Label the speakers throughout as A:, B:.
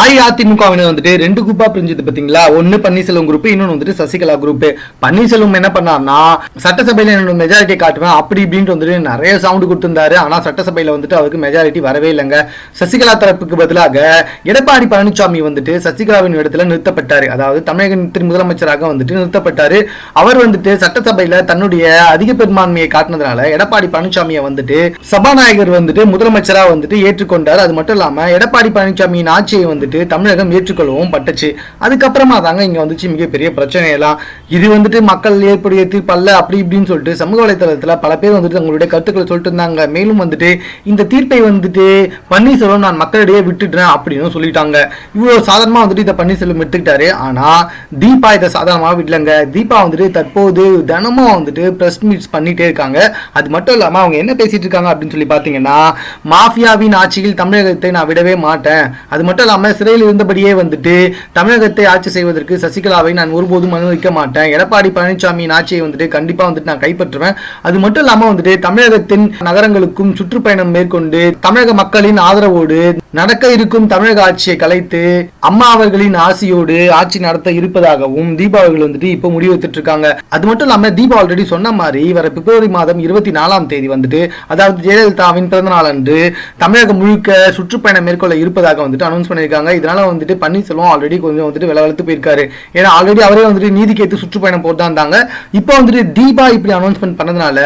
A: அஇஅதிமுகவினர் வந்துட்டு ரெண்டு குரூப்பா பிரிஞ்சது பாத்தீங்களா? ஒன்னு பன்னீர்செல்வம் குரூப் இன்னொன்னு வந்துட்டு சசிகலா குரூப் பன்னீர்செல்வம் என்ன பண்ணார்னா சட்டசபையில என்னோட மெஜாரிட்டி காட்டுவேன் அப்படி இப்படின்ட்டு வந்துட்டு நிறைய சவுண்ட் கொடுத்திருந்தாரு. ஆனா சட்டசபையில வந்துட்டு அவருக்கு மெஜாரிட்டி வரவே இல்லைங்க. சசிகலா தரப்புக்கு பதிலாக எடப்பாடி பழனிசாமி வந்துட்டு சசிகலாவின் இடத்துல நிறுத்தப்பட்டாரு. அதாவது தமிழகத்தின் முதலமைச்சராக வந்துட்டு நிறுத்தப்பட்டாரு. அவர் வந்துட்டு சட்டசபையில தன்னுடைய அதிக பெரும்பான்மையை காட்டினதுனால எடப்பாடி பழனிசாமியை வந்துட்டு சபாநாயகர் வந்துட்டு முதலமைச்சரா வந்துட்டு ஏற்றுக்கொண்டார். அது மட்டும் இல்லாம எடப்பாடி பழனிசாமியின் ஆட்சியை வந்துட்டு தமிழகம் ஏற்றுக்கொள்ளவும் பட்டுச்சு. அதுக்கப்புறமா தாங்க இங்கே வந்துச்சு மிகப்பெரிய பிரச்சனை எல்லாம் இது வந்துட்டு மக்கள் ஏற்புடைய தீர்ப்பல்ல அப்படி இப்படின்னு சொல்லிட்டு சமூக வலைதளத்தில் பல பேர் வந்துட்டு தங்களுடைய கருத்துக்களை சொல்லிட்டு இருந்தாங்க. மேலும் வந்துட்டு இந்த தீர்ப்பை வந்துட்டு பன்னீர்செல்வம் நான் மக்களிடையே விட்டுடுறேன் அப்படின்னு சொல்லிட்டாங்க. இவ்வளோ சாதாரணமாக வந்துட்டு இதை பன்னீர்செல்வம் விட்டுக்கிட்டாரு. ஆனால் தீபா இதை சாதாரணமாக விடலங்க. தீபா வந்துட்டு தற்போது தினமும் வந்துட்டு பிரஸ் மீட்ஸ் பண்ணிட்டே இருக்காங்க. அது மட்டும் இல்லாமல் அவங்க என்ன பேசிட்டு இருக்காங்க அப்படின்னு சொல்லி பார்த்தீங்கன்னா மாஃபியாவின் ஆட்சியில் தமிழகத்தை நான் விடவே மாட்டேன். அது மட்டும் சிறையில் இருந்தபடியே வந்துட்டு தமிழகத்தை ஆட்சி செய்வதற்கு சசிகலாவை நான் ஒருபோதும் அனுமதிக்க மாட்டேன். எடப்பாடி பழனிசாமியின் ஆட்சியை வந்துட்டு கண்டிப்பா வந்துட்டு நான் கைப்பற்றுவேன். அது மட்டும் இல்லாம வந்துட்டு தமிழகத்தின் நகரங்களுக்கும் சுற்றுப்பயணம் மேற்கொண்டு தமிழக மக்களின் ஆதரவோடு நடக்க இருக்கும் தமிழக ஆட்சியை கலைத்து அம்மா அவர்களின் ஆசையோடு ஆட்சி நடத்த இருப்பதாகவும் தீபாவளிகள் வந்துட்டு இப்போ முடிவெடுத்துட்டு இருக்காங்க. அது மட்டும் இல்லாம தீபா ஆல்ரெடி சொன்ன மாதிரி வர பிப்ரவரி மாதம் இருபத்தி நாலாம் தேதி வந்துட்டு அதாவது ஜெயலலிதாவின் பிறந்த நாள் அன்று தமிழகம் முழுக்க சுற்றுப்பயணம் மேற்கொள்ள இருப்பதாக வந்துட்டு அனௌன்ஸ் பண்ணியிருக்காங்க. இதனால வந்துட்டு பன்னீர்செல்வம் ஆல்ரெடி கொஞ்சம் வந்துட்டு விளவெழுத்து போயிருக்காரு. ஏன்னா ஆல்ரெடி அவரே வந்துட்டு நீதி கேட்டு சுற்றுப்பயணம் போட்டு தான் இருந்தாங்க இப்போ வந்துட்டு தீபா இப்படி அனௌன்ஸ்மெண்ட் பண்ணதுனால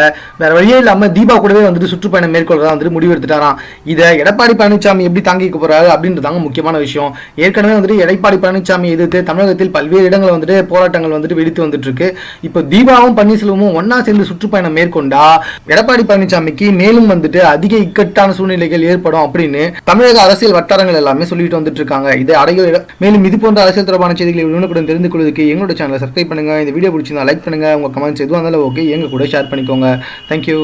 A: வேற வழியே இல்லாம தீபா கூடவே வந்துட்டு சுற்றுப்பயணம் மேற்கொள்றதா வந்துட்டு முடிவு எடுத்துட்டாராம் இதை எடப்பாடி பழனிசாமி எப்படி தாங்கிக்க போறாரு அப்படின்றதாங்க முக்கியமான விஷயம். ஏற்கனவே வந்துட்டு எடப்பாடி பழனிசாமி எதிர்த்து தமிழகத்தில் பல்வேறு இடங்கள் வந்துட்டு போராட்டங்கள் வந்துட்டு வெடித்து வந்துட்டு இருக்கு. இப்போ தீபாவும் பன்னீர்செல்வமும் ஒன்னா சேர்ந்து சுற்றுப்பயணம் மேற்கொண்டா எடப்பாடி பழனிசாமிக்கு மேலும் வந்துட்டு அதிக இக்கட்டான சூழ்நிலைகள் ஏற்படும் அப்படின்னு தமிழக அரசியல் வட்டாரங்கள் எல்லாமே சொல்லிட்டு வந்துட்டு இருக்காங்க இதை அடைய மேலும் இது போன்ற அரசியல் தொடர்பான செய்திகளை உடனுக்குடன் தெரிந்து கொள்வதற்கு எங்களோட சேனலை சப்ஸ்கிரைப் பண்ணுங்க. இந்த வீடியோ பிடிச்சிருந்தா லைக் பண்ணுங்க. உங்க கமெண்ட்ஸ் எதுவாக இருந்தாலும் ஓகே எங்க கூட ஷேர் பண்ணிக்கோங்க. தேங்க்யூ